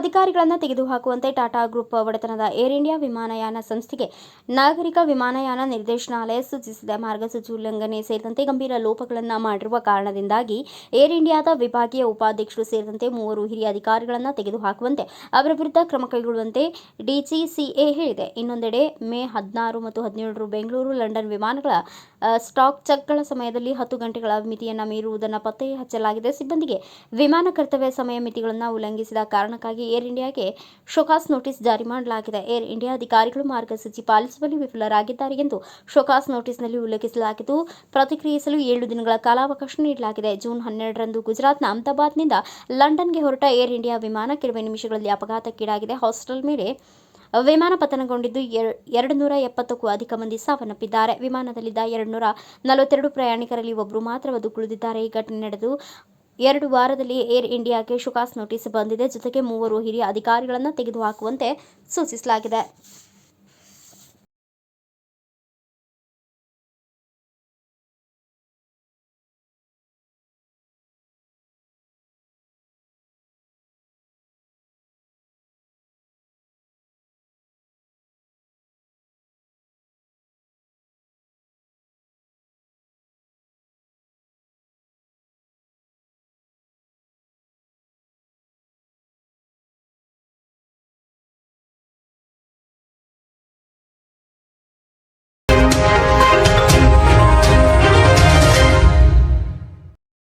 ಅಧಿಕಾರಿಗಳನ್ನು ತೆಗೆದುಹಾಕುವಂತೆ ಟಾಟಾ ಗ್ರೂಪ್ ಒಡೆತನದ ಏರ್ ಇಂಡಿಯಾ ವಿಮಾನಯಾನ ಸಂಸ್ಥೆಗೆ ನಾಗರಿಕ ವಿಮಾನಯಾನ ನಿರ್ದೇಶನಾಲಯ ಸೂಚಿಸಿದೆ. ಮಾರ್ಗಸೂಚಿ ಉಲ್ಲಂಘನೆ ಸೇರಿದಂತೆ ಗಂಭೀರ ಲೋಪಗಳನ್ನು ಮಾಡಿರುವ ಕಾರಣದಿಂದಾಗಿ ಏರ್ ಇಂಡಿಯಾದ ವಿಭಾಗೀಯ ಉಪಾಧ್ಯಕ್ಷರು ಸೇರಿದಂತೆ ಮೂವರು ಹಿರಿಯ ಅಧಿಕಾರಿಗಳನ್ನು ತೆಗೆದುಹಾಕುವಂತೆ ಅವರ ವಿರುದ್ಧ ಕ್ರಮ ಕೈಗೊಳ್ಳುವಂತೆ ಡಿಜಿಸಿಎ ಹೇಳಿದೆ. ಇನ್ನೊಂದೆಡೆ ಮೇ ಹದಿನಾರು ಮತ್ತು ಹದಿನೇಳರು ಬೆಂಗಳೂರು, ಲಂಡನ್ ವಿಮಾನಗಳ ಸ್ಟಾಕ್ ಚೆಕ್ಗಳ ಸಮಯದಲ್ಲಿ ಹತ್ತು ಗಂಟೆಗಳ ಮಿತಿಯನ್ನು ಮೀರುವುದನ್ನು ಪತ್ತೆ ಹಚ್ಚಲಾಗಿದೆ. ಸಿಬ್ಬಂದಿಗೆ ವಿಮಾನ ಕರ್ತವ್ಯ ಸಮಯ ಮಿತಿಗಳನ್ನು ಉಲ್ಲಂಘಿಸಿದ ಕಾರಣಕ್ಕಾಗಿ ಏರ್ ಇಂಡಿಯಾಗೆ ಶೋಕಾಸ್ ನೋಟಿಸ್ ಜಾರಿ ಮಾಡಲಾಗಿದೆ. ಏರ್ ಇಂಡಿಯಾ ಅಧಿಕಾರಿಗಳು ಮಾರ್ಗಸೂಚಿ ಪಾಲಿಸುವಲ್ಲಿ ವಿಫಲರಾಗಿದ್ದಾರೆ ಎಂದು ಶೋಕಾಸ್ ನೋಟಿಸ್ನಲ್ಲಿ ಉಲ್ಲೇಖಿಸಲಾಗಿದ್ದು, ಪ್ರತಿಕ್ರಿಯಿಸಲು ಏಳು ದಿನಗಳ ಕಾಲಾವಕಾಶ ನೀಡಲಾಗಿದೆ. ಜೂನ್ ಹನ್ನೆರಡರಂದು ಗುಜರಾತ್ನ ಅಹಮದಾಬಾದ್ನಿಂದ ಲಂಡನ್ಗೆ ಹೊರಟ ಏರ್ ಇಂಡಿಯಾ ವಿಮಾನ ಕೆಲವೇ ನಿಮಿಷಗಳಲ್ಲಿ ಅಪಘಾತಕ್ಕೀಡಾಗಿದೆ. ಹಾಸ್ಟೆಲ್ ಮೇಲೆ ವಿಮಾನ ಪತನಗೊಂಡಿದ್ದು ಎರ- ಎರಡು ನೂರ ಎಪ್ಪತ್ತಕ್ಕೂ ಅಧಿಕ ಮಂದಿ ಸಾವನ್ನಪ್ಪಿದ್ದಾರೆ. ವಿಮಾನದಲ್ಲಿದ್ದ ಎರಡು ನೂರ ನಲವತ್ತೆರಡು ಪ್ರಯಾಣಿಕರಲ್ಲಿ ಒಬ್ಬರು ಮಾತ್ರ ಬದುಕುಳಿದಿದ್ದಾರೆ ಈ ಘಟನೆ ನಡೆದು ಎರಡು ವಾರದಲ್ಲಿ ಏರ್ ಇಂಡಿಯಾಗೆ ಶುಕಾಸ್ ನೋಟಿಸ್ ಬಂದಿದೆ. ಜೊತೆಗೆ ಮೂವರು ಹಿರಿಯ ಅಧಿಕಾರಿಗಳನ್ನು ತೆಗೆದುಹಾಕುವಂತೆ ಸೂಚಿಸಲಾಗಿದೆ.